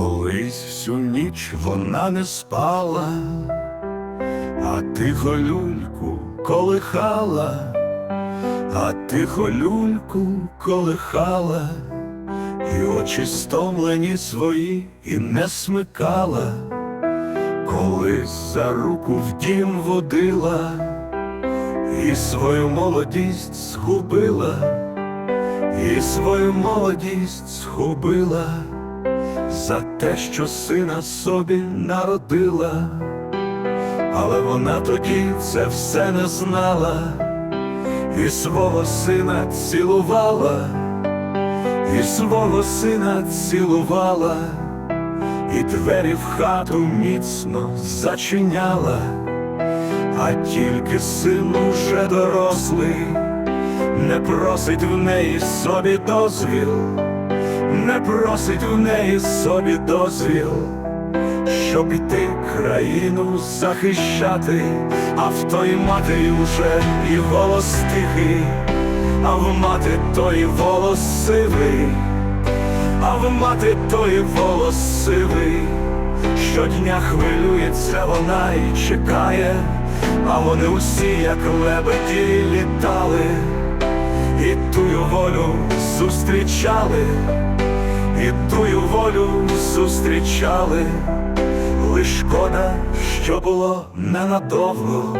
Колись всю ніч вона не спала, а тихо люльку колихала, а тихо люльку колихала, і очі стомлені свої і не смикала, колись за руку в дім водила, і свою молодість згубила, і свою молодість згубила за те, що сина собі народила, але вона тоді це все не знала, і свого сина цілувала, і свого сина цілувала, і двері в хату міцно зачиняла, а тільки син уже дорослий, не просить в неї собі дозвіл не просить в неї собі дозвіл, щоб іти країну захищати, а в той матері уже і голос тихий, а в мати той волос сивий, а в мати той волос сивий, щодня хвилюється вона і чекає, а вони усі, як лебеді, літали. І тую волю зустрічали, тую волю зустрічали, лиш шкода, що було ненадовго.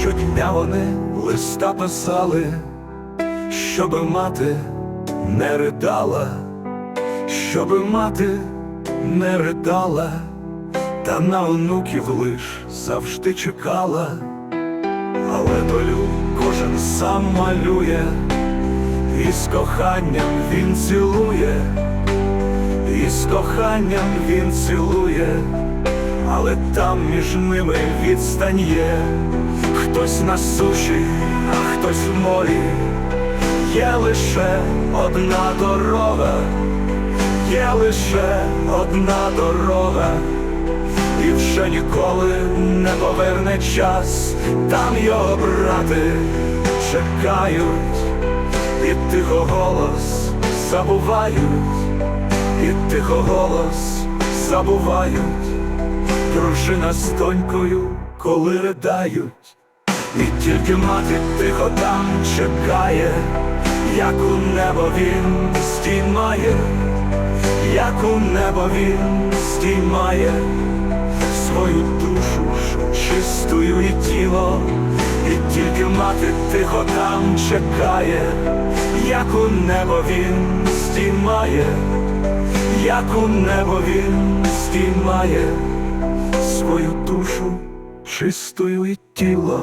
Щодня вони листа писали щоби мати не ридала, щоби мати не ридала, та на онуків лиш завжди чекала, але долю кожен сам малює, і з коханням він цілує, і з коханням він цілує, але там між ними відстань є, хтось на суші, а хтось в морі. Є лише одна дорога, є лише одна дорога, і вже ніколи не поверне час, там його брати чекають, і тихо голос забувають, і тихо голос забувають, дружина з донькою, коли ридають, і тільки мати тихо там чекає як у небо він стіймає, як у небо він стіймає свою душу чистою і тіло, і тільки мати тихо там чекає, як у небо він стіймає, як у небо він стіймає свою душу чистою і тіло.